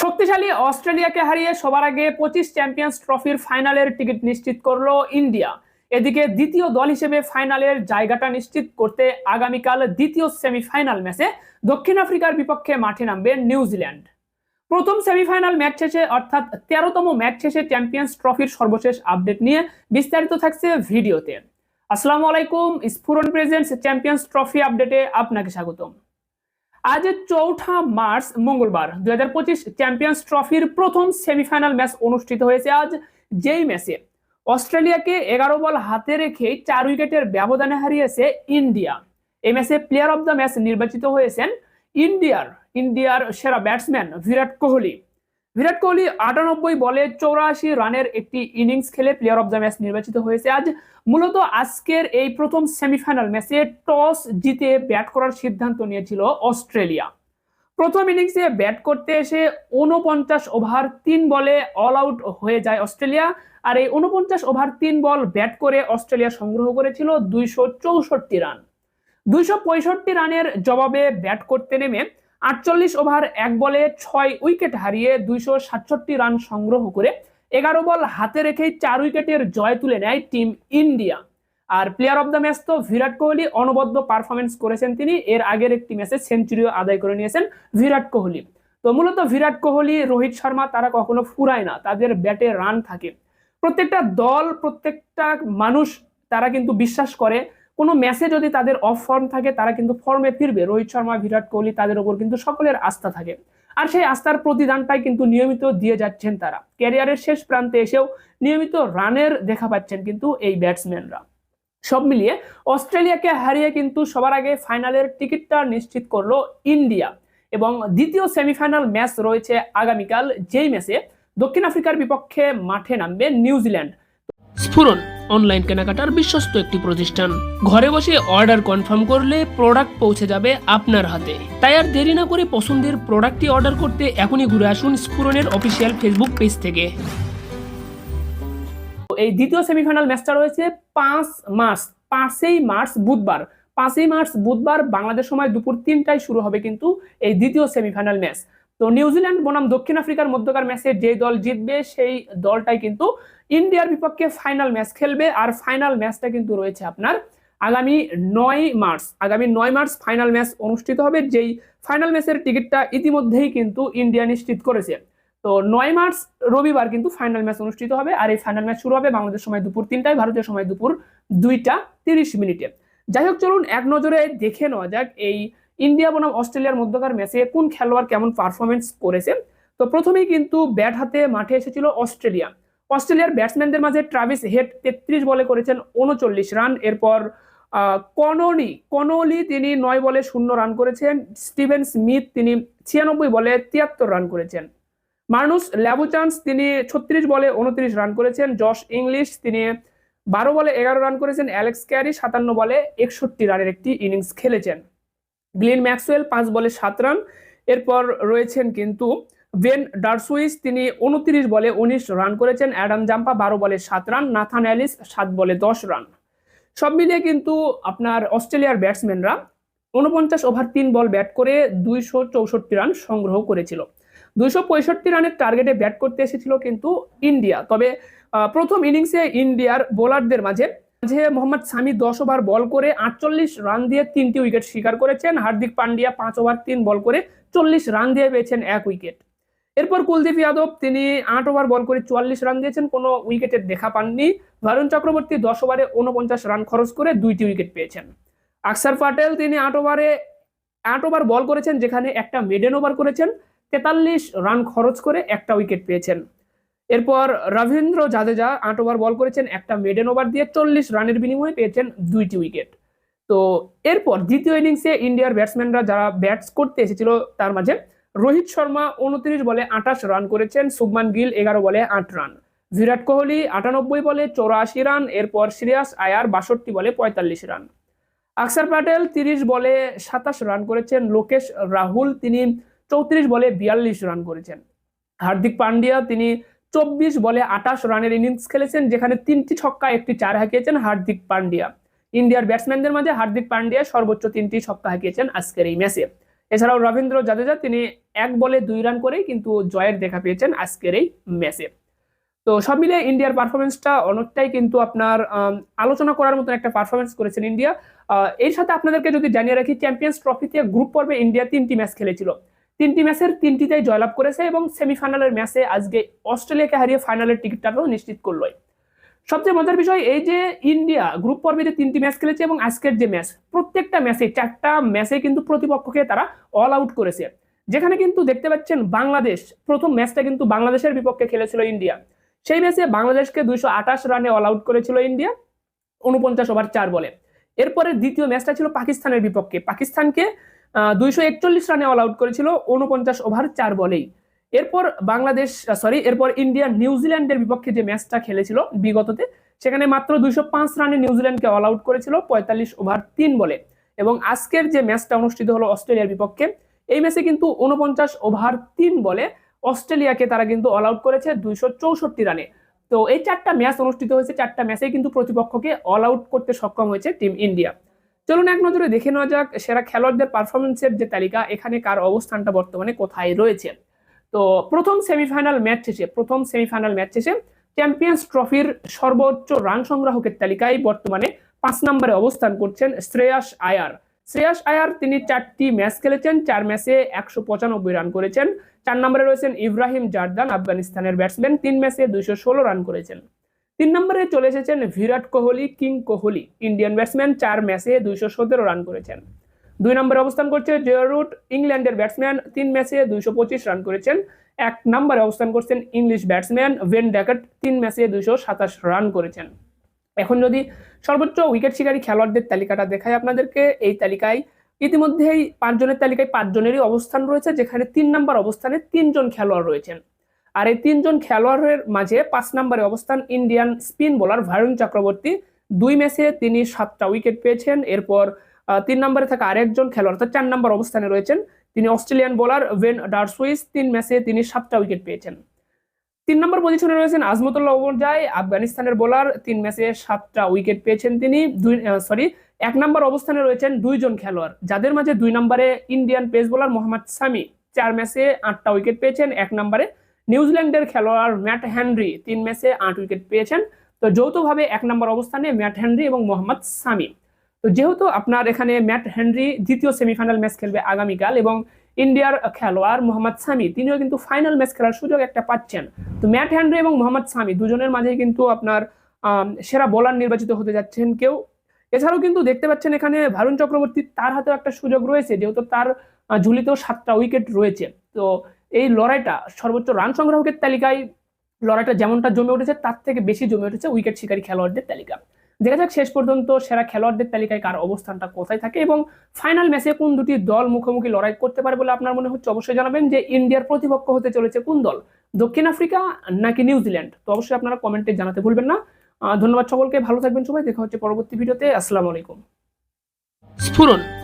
শক্তিশালী অস্ট্রেলিয়াকে হারিয়ে সবার আগে পঁচিশ চ্যাম্পিয়ন্স ট্রফির ফাইনালের টিকিট নিশ্চিত করল ইন্ডিয়া। এদিকে দ্বিতীয় দল হিসেবে ফাইনালের জায়গাটা নিশ্চিত করতে আগামীকাল দ্বিতীয় সেমিফাইনাল ম্যাচে দক্ষিণ আফ্রিকার বিপক্ষে মাঠে নামবে নিউজিল্যান্ড। প্রথম সেমিফাইনাল ম্যাচ শেষে, অর্থাৎ তেরোতম ম্যাচ শেষে চ্যাম্পিয়ন্স ট্রফির সর্বশেষ আপডেট নিয়ে বিস্তারিত থাকছে ভিডিওতে। আসসালামু আলাইকুম স্ফুরন প্রেজেন্টস চ্যাম্পিয়ন্স ট্রফি আপডেটে আপনাকে স্বাগতম। আজ চৌঠা মার্চ, মঙ্গলবার, দুই হাজার পঁচিশ চ্যাম্পিয়ন্স ট্রফির প্রথম সেমিফাইনাল ম্যাচ অনুষ্ঠিত হয়েছে আজ যেই ম্যাচে অস্ট্রেলিয়াকে এগারো বল হাতে রেখে চার উইকেটের ব্যবধানে হারিয়েছে ইন্ডিয়া। এই ম্যাচে প্লেয়ার অব দ্য ম্যাচ নির্বাচিত হয়েছেন ইন্ডিয়ার ইন্ডিয়ার সেরা ব্যাটসম্যান বিরাট কোহলি। বিরাট কোহলি আটানব্বই বলে চৌরাশি রানের একটি ইনিংস খেলে প্লেয়ার অব দ্য ম্যাচ নির্বাচিত হয়েছে। আজ মূলত আজকের এই প্রথম সেমিফাইনাল ম্যাচে টস জিতে ব্যাট করার সিদ্ধান্ত নিয়েছিল অস্ট্রেলিয়া। প্রথম ইনিংসে ব্যাট করতে এসে উনপঞ্চাশ ওভার তিন বলে অল আউট হয়ে যায় অস্ট্রেলিয়া। আর এই উনপঞ্চাশ ওভার তিন বল ব্যাট করে অস্ট্রেলিয়া সংগ্রহ করেছিল দুইশো চৌষট্টি রান। দুইশো পঁয়ষট্টি রানের জবাবে ব্যাট করতে নেমে আটচল্লিশ ওভার এক বলে ছয় উইকেট হারিয়ে দুইশো সাতষট্টি রান সংগ্রহ করে এগারো বল হাতে রেখেই চার উইকেটের জয় তুলে নেয় টিম ইন্ডিয়া। আর প্লেয়ার অব দ্য ম্যাচ তো বিরাট কোহলি অনবদ্য পারফরমেন্স করেছেন তিনি। এর আগের একটি ম্যাচে সেঞ্চুরিও আদায় করে নিয়েছেন বিরাট কোহলি। তো মূলত বিরাট কোহলি, রোহিত শর্মা তারা কখনো ফুরায় না, তাদের ব্যাটে রান থাকে। প্রত্যেকটা দল, প্রত্যেকটা মানুষ তারা কিন্তু বিশ্বাস করে কোনো ম্যাচে যদি তাদের অফ ফর্ম থাকে, তারা কিন্তু ফর্মে ফিরবে। রোহিত শর্মা, বিরাট কোহলি তাদের ওপর কিন্তু সকলের আস্থা থাকে। আর সেই আস্থার প্রতিদানটাই কিন্তু নিয়মিত দিয়ে যাচ্ছেন তারা। ক্যারিয়ারের শেষ প্রান্তে এসেও নিয়মিত রানের দেখা পাচ্ছেন কিন্তু এই ব্যাটসম্যানরা সব মিলিয়ে অস্ট্রেলিয়াকে হারিয়ে কিন্তু সবার আগে ফাইনালের টিকিটটা নিশ্চিত করল ইন্ডিয়া। এবং দ্বিতীয় সেমিফাইনাল ম্যাচ রয়েছে আগামীকাল, যেই ম্যাচে দক্ষিণ আফ্রিকার বিপক্ষে মাঠে নামবে নিউজিল্যান্ড। স্ফুরন অনলাইন কেনাকাটার বিশ্বস্ত একটি প্রতিষ্ঠান। ঘরে বসে অর্ডার কনফার্ম করলে প্রোডাক্ট পৌঁছে যাবে আপনার হাতে। তাই আর দেরি না করে পছন্দের প্রোডাক্টটি অর্ডার করতে এখনই ঘুরে আসুন স্ফুরনের অফিসিয়াল ফেসবুক পেজ থেকে। এই দ্বিতীয় সেমিফাইনাল ম্যাচটা রয়েছে পাঁচ মার্চ, পাঁচই মার্চ বুধবার। পাঁচই মার্চ বুধবার বাংলাদেশ সময় দুপুর তিনটায় শুরু হবে কিন্তু এই দ্বিতীয় সেমিফাইনাল ম্যাচ তো নিউজিল্যান্ড বনাম দক্ষিণ আফ্রিকার মধ্যকার ম্যাচে যে দল জিতবে, সেই দলটাই কিন্তু ইন্ডিয়ার বিপক্ষে ফাইনাল ম্যাচ খেলবে আর ফাইনাল ম্যাচটা কিন্তু রয়েছে আপনার আগামী নয় মার্চ। আগামী নয় মার্চ ফাইনাল ম্যাচ অনুষ্ঠিত হবে, যেই ফাইনাল ম্যাচের টিকিটটা ইতিমধ্যেই কিন্তু ইন্ডিয়া নিশ্চিত করেছে। তো নয় মার্চ রবিবার কিন্তু ফাইনাল ম্যাচ অনুষ্ঠিত হবে আর এই ফাইনাল ম্যাচ শুরু হবে বাংলাদেশ সময় দুপুর তিনটায়, ভারতীয় সময় দুপুর দুইটা তিরিশ মিনিটে। যাই হোক, চলুন এক নজরে দেখে নেওয়া যাক এই ইন্ডিয়া বনাম অস্ট্রেলিয়ার মধ্যকার ম্যাচে কোন খেলোয়াড় কেমন পারফরমেন্স করেছে? তো প্রথমেই কিন্তু ব্যাট হাতে মাঠে এসেছিল অস্ট্রেলিয়া। অস্ট্রেলিয়ার ব্যাটসম্যানদের মাঝে ট্রাভিস হেড তেত্রিশ বলে করেছেন, উনচল্লিশ রান। এরপর কনলি কনলি তিনি নয় বলে শূন্য রান করেছেন। স্টিভেন স্মিথ তিনি ছিয়ানব্বই বলে তিয়াত্তর রান করেছেন। মানুষ ল্যাবুচান্স তিনি ছত্রিশ বলে উনত্রিশ রান করেছেন। জশ ইংলিশ তিনি বারো বলে এগারো রান করেছেন। অ্যালেক্স ক্যারি সাতান্ন বলে একষট্টি রানের একটি ইনিংস খেলেছেন। গ্লিন ম্যাক্সওয়েল, পাঁচ বলে সাত রান। এরপর রয়েছেন কিন্তু ভেন ডারসুইস, তিনি উনত্রিশ বলে উনিশ রান করেছেন। অ্যাডাম জাম্পা বারো বলে সাত রান, নাথান অ্যালিস সাত বলে দশ রান। সব মিলিয়ে কিন্তু আপনার অস্ট্রেলিয়ার ব্যাটসম্যানরা উনপঞ্চাশ ওভার তিন বল ব্যাট করে দুইশো চৌষট্টি রান সংগ্রহ করেছিল। দুইশো পঁয়ষট্টি রানের টার্গেটে ব্যাট করতে এসেছিল কিন্তু ইন্ডিয়া। তবে প্রথম ইনিংসে ইন্ডিয়ার বোলারদের মাঝে মাঝে মোহাম্মদ সামি দশ ওভার বল করে আটচল্লিশ রান দিয়ে তিনটি উইকেট শিকার করেছেন। হার্দিক পান্ডিয়া পাঁচ ওভার তিন বল করে চল্লিশ রান দিয়ে পেয়েছেন এক উইকেট। এরপর কুলদীপ যাদব, তিনি আট ওভার বল করে চুয়াল্লিশ রান দিয়েছেন, কোনো উইকেটের দেখা পাননি। ভারুণ চক্রবর্তী দশ ওভারে উনপঞ্চাশ রান খরচ করে দুইটি উইকেট পেয়েছেন। আকসার পাটেল, তিনি আট ওভারে, আট ওভার বল করেছেন, যেখানে একটা মেডেন ওভার করেছেন। তেতাল্লিশ রান খরচ করে একটা উইকেট পেয়েছেন। এরপর রবীন্দ্র জাদেজা আট ওভার বল করেছেন, একটা মেডেন ওভার দিয়ে চল্লিশ রানের বিনিময়ে পেয়েছেন দুইটি উইকেট তো এরপর দ্বিতীয় ইনিংসে ইন্ডিয়ার ব্যাটসম্যানরা যারা ব্যাটস করতে এসেছিল, তার মাঝে রোহিত শর্মা উনত্রিশ বলে আঠাশ রান করেছেন শুভমান গিল এগারো বলে আট রান বিরাট কোহলি আটানব্বই বলে চৌরাশি রান এরপর শ্রেয়াস আয়ার বাষট্টি বলে পঁয়তাল্লিশ রান আকসার প্যাটেল তিরিশ বলে সাতাশ রান করেছেন, লোকেশ রাহুল তিনি চৌত্রিশ বলে বিয়াল্লিশ রান করেছেন। হার্দিক পান্ডিয়া তিনি চব্বিশ বলে আঠাশ রানের ইনিংস খেলেছেন, যেখানে তিনটি ছক্কা, একটি চার হাঁকিয়েছেন হার্দিক পান্ডিয়া। ইন্ডিয়ার ব্যাটসম্যানদের মাঝে হার্দিক পান্ডিয়া সর্বোচ্চ তিনটি ছক্কা হাঁকিয়েছেন আজকের এই ম্যাচে এছাড়াও রবীন্দ্র জাদেজা, তিনি এক বলে দুই রান করেই কিন্তু জয়ের দেখা পেয়েছেন আজকের এই ম্যাচে তো সব মিলে ইন্ডিয়ার পারফরমেন্সটা অনেকটাই কিন্তু আপনার আলোচনা করার মতন একটা পারফরমেন্স করেছেন ইন্ডিয়া। এর সাথে আপনাদেরকে যদি জানিয়ে রাখি চ্যাম্পিয়ন্স ট্রফিতে গ্রুপ পর্বে ইন্ডিয়া তিনটি ম্যাচ খেলেছিল। তিনটি ম্যাচের তিনটিতেই জয়লাভ করেছে এবং সেমিফাইনালের ম্যাচে আজকে অস্ট্রেলিয়াকে হারিয়ে ফাইনালের টিকিটটাও নিশ্চিত করলোই। সবচেয়ে মজার বিষয় এই যে ইন্ডিয়া গ্রুপ পর্বে যে তিনটি ম্যাচ খেলেছে এবং আজকের যে ম্যাচ, প্রত্যেকটা ম্যাচে, চারটা ম্যাচে কিন্তু প্রতিপক্ষকে তারা অল আউট করেছে। যেখানে কিন্তু দেখতে পাচ্ছেন বাংলাদেশ, প্রথম ম্যাচটা কিন্তু বাংলাদেশের বিপক্ষে খেলেছিল ইন্ডিয়া। সেই ম্যাচে বাংলাদেশকে দুইশো আঠাশ রানে অল আউট করেছিল ইন্ডিয়া, উনপঞ্চাশ ওভার চার বলে। এরপরে দ্বিতীয় ম্যাচটা ছিল পাকিস্তানের বিপক্ষে। পাকিস্তানকে দুইশো একচল্লিশ রানে অল আউট করেছিল উনপঞ্চাশ ওভার চার বলেই। এরপর বাংলাদেশ সরি এরপর ইন্ডিয়া নিউজিল্যান্ডের বিপক্ষে যে ম্যাচটা খেলেছিল বিগততে, সেখানে মাত্র দুইশো পাঁচ রানে নিউজিল্যান্ডকে অল আউট করেছিল, পঁয়তাল্লিশ ওভার তিন বলে। এবং আজকের যে ম্যাচটা অনুষ্ঠিত হলো অস্ট্রেলিয়ার বিপক্ষে, এই ম্যাচে কিন্তু উনপঞ্চাশ ওভার তিন বলে অস্ট্রেলিয়াকে তারা কিন্তু অল আউট করেছে দুইশো চৌষট্টি রানে। তো এই চারটা ম্যাচ অনুষ্ঠিত হয়েছে, চারটা ম্যাচে কিন্তু প্রতিপক্ষকে অল আউট করতে সক্ষম হয়েছে টিম ইন্ডিয়া চলুন এক নজরে দেখে নেওয়া যাক সেরা খেলোয়াড়দের পারফরমেন্সের যে তালিকা, এখানে কার অবস্থানটা বর্তমানে কোথায় রয়েছে। তো প্রথম সেমিফাইনাল ম্যাচ শেষে প্রথম সেমিফাইনাল ম্যাচ শেষে চ্যাম্পিয়ন্স ট্রফির সর্বোচ্চ রান সংগ্রাহকের তালিকায় বর্তমানে পাঁচ নম্বরে অবস্থান করছেন শ্রেয়াস আয়ার। শ্রেয়াস আয়ার তিনি চারটি ম্যাচ খেলেছেন, চার ম্যাচে একশো পঁচানব্বই রান করেছেন। চার নম্বরে রয়েছেন ইব্রাহিম জার্দান, আফগানিস্তানের ব্যাটসম্যান তিন ম্যাচে দুইশো ষোলো রান করেছেন। তিন নম্বরে চলে এসেছেন Virat Kohli, king Kohli. Indian batsman চার ম্যাচে দুইশো সতেরো রান করেছেন। দুই নম্বরে অবস্থান করছে জেরুট ইংল্যান্ডের ব্যাটসম্যান তিন ম্যাচে দুইশো পঁচিশ রান করেছেন। এক নম্বরে অবস্থান করছেন ইংলিশ ব্যাটসম্যান ভেন ড্যাকেট তিন ম্যাচে দুইশো সাতাশ রান করেছেন। এখন যদি সর্বোচ্চ উইকেট শিকারী খেলোয়াড়দের তালিকাটা দেখায় আপনাদেরকে, এই তালিকায় ইতিমধ্যেই পাঁচজনের তালিকায় পাঁচজনেরই অবস্থান রয়েছে, যেখানে তিন নম্বর অবস্থানে তিনজন খেলোয়াড় রয়েছেন। আর এই তিনজন খেলোয়াড়ের মাঝে পাঁচ নম্বরে অবস্থান Indian spin bowler Varun Chakravarthy. দুই ম্যাচে তিনি সাতটা উইকেট পেয়েছেন। এরপর তিন নম্বরে থাকা আরেকজন খেলোয়াড়, অর্থাৎ চার নম্বর অবস্থানে রয়েছেন তিনি অস্ট্রেলিয়ান বোলার ভেন ডারসুইস। তিন ম্যাচে তিনি সাতটা উইকেট পেয়েছেন। তিন নম্বর পজিশনে রয়েছেন আজমতুল্লাহ ওমরজাই আফগানিস্তানের বোলার। তিন ম্যাচে সাতটা উইকেট পেয়েছেন তিনি। দুই সরি এক নম্বর অবস্থানে রয়েছেন দুইজন খেলোয়াড়, যাদের মাঝে দুই নম্বরে Indian pace bowler Mohammed Shami. চার ম্যাচে আটটা উইকেট পেয়েছেন। এক নম্বরে নিউজিল্যান্ডের খেলোয়াড় ম্যাট হেনরি তিন ম্যাচে আট উইকেট পেয়েছেন। তো যৌথভাবে এক নম্বর অবস্থানে ম্যাট হেনরি এবং মোহাম্মদ সামি। তো যেহেতু আপনার এখানে ম্যাট হেনরি দ্বিতীয় সেমিফাইনাল ম্যাচ খেলবে আগামীকাল এবং ইন্ডিয়ার খেলোয়াড় মোহাম্মদ সামি, তিনিও কিন্তু ফাইনাল ম্যাচ খেলার সুযোগ একটা পাচ্ছেন। তো ম্যাট হেনরি এবং মোহাম্মদ সামি দুজনের মাঝেই কিন্তু আপনার সেরা বোলার নির্বাচিত হতে যাচ্ছেন কেউ। এছাড়াও কিন্তু দেখতে পাচ্ছেন এখানে ভারুণ চক্রবর্তী তার হাতেও একটা সুযোগ রয়েছে, যেহেতু তার ঝুলিতেও সাতটা উইকেট রয়েছে। তো এই লড়াইটা সর্বোচ্চ রান সংগ্রাহকের তালিকায় লড়াইটা যেমনটা জমে উঠেছে, তার থেকে বেশি জমে উঠেছে উইকেট শিকারী খেলোয়াড়দের তালিকা। দেখা যাক শেষ পর্যন্ত সেরা খেলোয়াড়দের তালিকায় কার অবস্থানটা কোথায় থাকে এবং ফাইনাল ম্যাচে কোন দুটি দল মুখোমুখি লড়াই করতে পারে বলে আপনার মনে হচ্ছে? অবশ্যই জানাবেন যে ইন্ডিয়ার প্রতিপক্ষ হতে চলেছে কোন দল? দক্ষিণ আফ্রিকা নাকি নিউজিল্যান্ড তো অবশ্যই আপনারা কমেন্টে জানাতে ভুলবেন না। ধন্যবাদ সকলকে, ভালো থাকবেন সবাই, দেখা হচ্ছে পরবর্তী ভিডিওতে, আসসালামু আলাইকুম। স্ফুরন